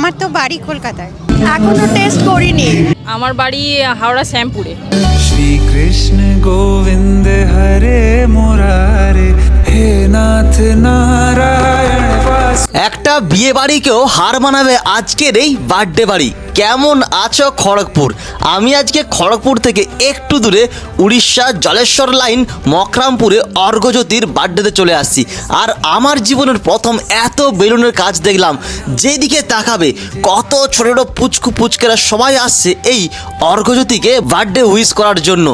আমার তো বাড়ি কলকাতায়। এখনও টেস্ট করিনি। আমার বাড়ি হাওড়া শ্যামপুরে। শ্রীকৃষ্ণ গোবিন্দ হরে মোরারে হে নাথ না একটা বিয়ে বাড়িকেও হার মানাবে আজকের এই বার্থডে বাড়ি। কেমন আছো খড়গপুর? আমি আজকে খড়গপুর থেকে একটু দূরে উড়িষ্যা জলেশ্বর লাইন মকরামপুরে অর্ঘজ্যোতির বার্থডেতে চলে আসছি। আর আমার জীবনের প্রথম এত বেলুনের কাজ দেখলাম, যেদিকে তাকাবে কত ছোট ছোটো পুচকু পুচকেরা সবাই আসছে এই অর্ঘজ্যোতিকে বার্থডে উইশ করার জন্য।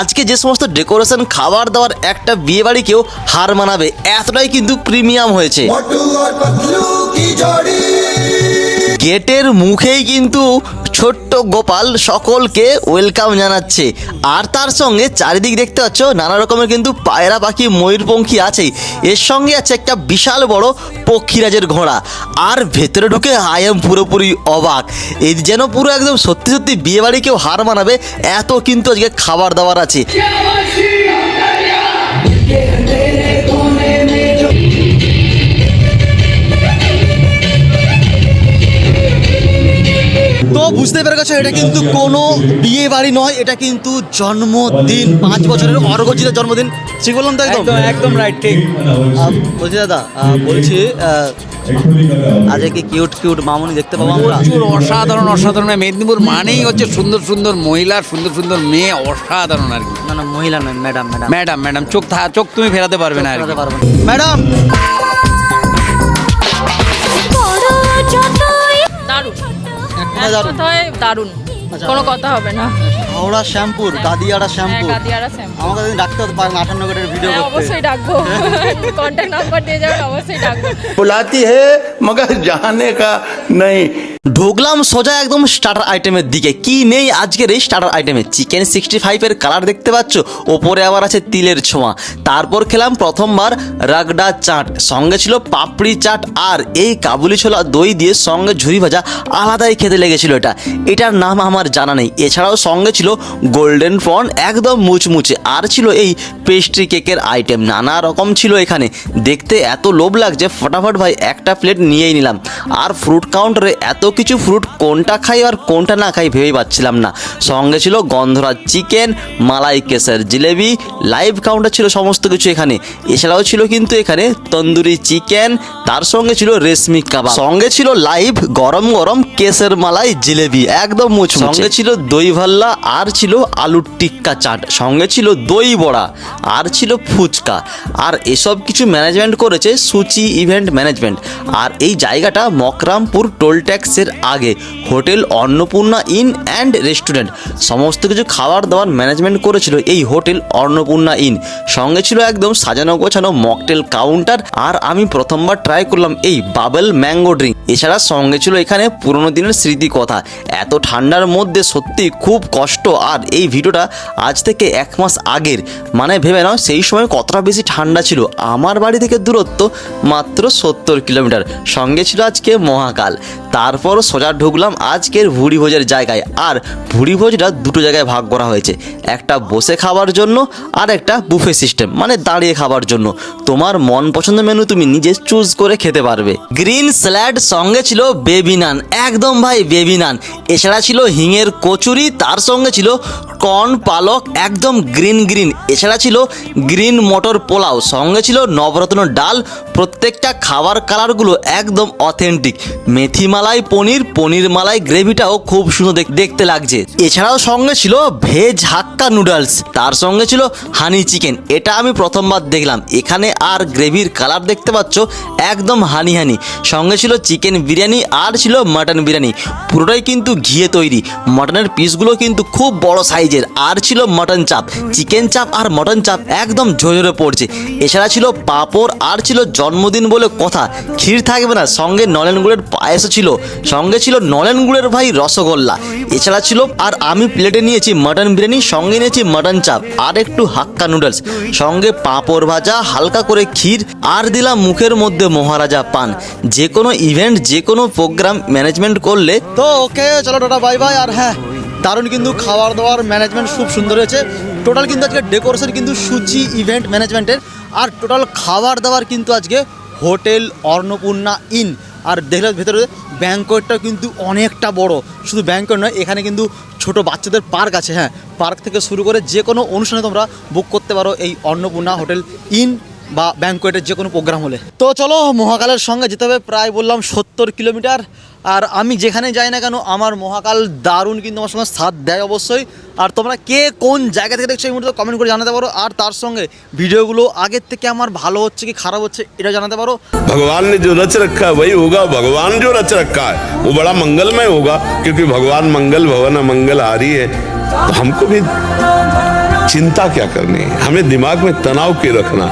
আজকে যে সমস্ত ডেকোরেশন খাবার দাবার, একটা বিয়ে বাড়িকেও হার মানাবে, এতটাই কিন্তু প্রিমিয়াম হয়েছে। গেটের মুখেই কিন্তু ছোট্ট গোপাল সকলকে ওয়েলকাম জানাচ্ছে। আর তার সঙ্গে চারিদিক দেখতে পাচ্ছ, নানা রকমের কিন্তু পায়রা পাখি, ময়ূরপঙ্খী আছেই। এর সঙ্গে আছে একটা বিশাল বড় পক্ষীরাজের ঘোড়া। আর ভেতরে ঢুকে আই এম পুরোপুরি অবাক। এই যেন পুরো একদম সত্যি সত্যি বিয়েবাড়ি কেউ হার মানাবে, এত কিন্তু আজকে খাবার দাবার আছে। বুঝতে পেরে গেছো এটা কিন্তু কোনো বিয়ে বাড়ি নয় এটা কিন্তু জন্মদিন পাঁচ বছরের অর্ঘজিতের জন্মদিন। ঠিক বললাম তো একদম? একদম রাইট ঠিক। বলছি দাদা বলছি আজকে কিউট কিউট মামুনি দেখতে পাবো আমরা। অসাধারণ অসাধারণ। মেদিনীপুর মানেই হচ্ছে সুন্দর সুন্দর মহিলা সুন্দর সুন্দর মেয়ে অসাধারণ আর কি। না না মহিলা নয় ম্যাডাম ম্যাডাম ম্যাডাম ম্যাডাম চোখ চোখ তুমি ফেরাতে পারবে না আর ম্যাডাম দারুণ। কথায় দারুণ আচ্ছা। কোনো কথা হবে না হাওড়া শ্যামপুর দাদিয়াড়া হ্যাঁ শ্যামপুর গাদিয়ারা শ্যাম্পু আমাকে যদি ডাকতে হতে পারেন আঠান্ন কোটির ভিডিও হ্যাঁ করতে অবশ্যই ডাকবো কন্ট্যাক্ট নাম্বার দিয়ে যাবেন অবশ্যই ডাকবো बुलाती है मगर जाने का नहीं ঢুকলাম সোজা একদম স্টার্টার আইটেমের দিকে। কি নেই আজকের এই স্টার্টার আইটেমে চিকেন সিক্সটি ফাইভের কালার দেখতে পাচ্ছ? ওপরে আবার আছে তিলের ছোঁয়া। তারপর খেলাম প্রথমবার রাগডা চাট। সঙ্গে ছিল পাপড়ি চাট আর এই কাবুলি ছোলা দই দিয়ে সঙ্গে ঝুরি ভাজা। আলাদাই খেতে লেগেছিল এটা। এটার নাম আমার জানা নেই। এছাড়াও সঙ্গে ছিল গোল্ডেন ফর্ন একদম মুচমুচে। আর ছিল এই পেস্ট্রি কেকের আইটেম নানা রকম ছিল এখানে। দেখতে এত লোভ লাগছে, ফটাফট ভাই একটা প্লেট নিয়েই নিলাম। আর ফ্রুট কাউন্টারে এত কিছু ফ্রুট কোনটা খাই আর কোনটা না খাই ভেবেই পাচ্ছিলাম না। সঙ্গে ছিল গন্ধরাজ চিকেন মালাই কেসের জিলেবি লাইভ কাউন্টার ছিল সমস্ত কিছু এখানে। এছাড়াও ছিল কিন্তু এখানে তন্দুরি চিকেন তার সঙ্গে ছিল রেশমি কাবাব। সঙ্গে ছিল লাইভ গরম গরম কেসের মালাই জিলেবি, একদম মুচ সঙ্গে ছিল দই ভাল্লা, আর ছিল আলুর টিক্কা চাট। সঙ্গে ছিল দই বড়া, আর ছিল ফুচকা। আর এসব কিছু ম্যানেজমেন্ট করেছে সুচি ইভেন্ট ম্যানেজমেন্ট আর এই জায়গাটা মকরামপুর টোল ট্যাক্সের আগে hotel Annapurna inn and restaurant সমস্ত কিছু খাবার দাবার ম্যানেজমেন্ট করেছিল এই হোটেল অন্নপূর্ণা ইন। সঙ্গে ছিল একদম সাজানো গোছানো মকটেল কাউন্টার আর আমি প্রথমবার ট্রাই করলাম এই বাবেল ম্যাঙ্গো ড্রিঙ্ক। এছাড়া সঙ্গে ছিল এখানে পুরোনো দিনের স্মৃতি কথা এত ঠান্ডার মধ্যে সত্যি খুব কষ্ট আর এই ভিডিওটা আজ থেকে এক মাস আগের। মানে ভেবে নাও, সেই সময় কতটা বেশি ঠান্ডা ছিল। আমার বাড়ি থেকে দূরত্ব মাত্র সত্তর কিলোমিটার। সঙ্গে ছিল আজকে মহাকাল। তারপর সোজা ঢুকলাম আজকের ভুড়ি ভোজের জায়গায়। আর ভুড়ি ভোজটা দুটো জায়গায় ভাগ করা হয়েছে। একটা বসে খাবার জন্য আর একটা বুফে সিস্টেম মানে দাঁড়িয়ে খাবার জন্য। তোমার মন পছন্দ মেনু তুমি নিজে চুজ করে খেতে পারবে। গ্রিন স্যালাড সঙ্গে ছিল বেবি নান একদম ভাই বেবি নান এছাড়া ছিল হিঙের কচুরি, তার সঙ্গে ছিল কর্ন পালক, একদম গ্রিন গ্রিন এছাড়া ছিল গ্রিন মটর পোলাও, সঙ্গে ছিল নবরত্ন ডাল। প্রত্যেকটা খাবার কালারগুলো একদম অথেন্টিক মেথি মালাই পনির পনির মালাই, গ্রেভিটাও খুব সুন্দর দেখতে লাগছে। এছাড়াও সঙ্গে ছিল ভেজ হাক্কা নুডলস, তার সঙ্গে ছিল হানি চিকেন। এটা আমি প্রথমবার দেখলাম। এখানে আর গ্রেভির কালার দেখতে পাচ্ছ, একদম হানি হানি। সঙ্গে ছিল চিকেন বিরিয়ানি আর ছিল মাটন বিরিয়ানি। পুরোটাই কিন্তু ঘিয়ে তৈরি। মটনের পিসগুলো কিন্তু খুব বড় সাইজের। আর ছিল মটন চাপ। চিকেন চাপ আর মটন চাপ একদম ঝরে পড়ছে। এছাড়া ছিল পাঁপড়, আর ছিল জন্মদিন বলে কথা। ক্ষীর থাকবে না, সঙ্গে নলেন গুড়ের পায়েসও ছিল। সঙ্গে ছিল নলেন গুড়ের ভাই রসগোল্লা। এছাড়া ছিল, আর আমি প্লেটে নিয়েছি মাটন বিরিয়ানি, সঙ্গে নিয়েছি মাটন চাপ, আর একটু হাক্কা নুডলস। সঙ্গে পাঁপড় ভাজা, হালকা করে ক্ষীর, আর দিলাম মুখের মধ্যে মহারাজা পান। যে কোনো ইভেন্ট যে কোনো প্রোগ্রাম ম্যানেজমেন্ট করলে তো ওকে, চলো টাটা বাই বাই আর হ্যাঁ দারুণ কিন্তু খাওয়ার দাওয়ার ম্যানেজমেন্ট খুব সুন্দর হয়েছে। টোটাল কিন্তু আজকে ডেকোরেশন কিন্তু সূচি ইভেন্ট ম্যানেজমেন্টের আর টোটাল খাবার দাবার কিন্তু আজকে হোটেল অন্নপূর্ণা ইন আর দেখলে ভেতরে ব্যাঙ্কোয়েটটা কিন্তু অনেকটা বড়। শুধু ব্যাঙ্কোয়েট নয়, এখানে কিন্তু ছোট বাচ্চাদের পার্ক আছে হ্যাঁ। পার্ক থেকে শুরু করে যে কোনো অনুষ্ঠানে তোমরা বুক করতে পারো এই অন্নপূর্ণা হোটেল ইন বা ব্যাঙ্কোয়েটের যে কোনো প্রোগ্রাম হলে। তো চলো, মহাকালের সঙ্গে যেতে হবে, প্রায় বললাম সত্তর কিলোমিটার। আর আমি যেখানে যাই না কেন, আমার মহাকাল দারুণ কিন্তু আমার সঙ্গে সাথ দেয় অবশ্যই। আর তোমরা কে কোন জায়গা থেকে দেখছো এই মুহূর্তে কমেন্ট করে জানাতে পারো আর তার সঙ্গে ভিডিওগুলো আগের থেকে আমার ভালো হচ্ছে কি খারাপ হচ্ছে এটা জানাতে পারো भगवान ने जो रच रखा है वही होगा भगवान जो रच रखा है वो बड़ा मंगलमय होगा क्योंकि भगवान मंगल भवन मंगलहारी है तो हमको भी चिंता क्या करनी है हमें दिमाग में तनाव के रखना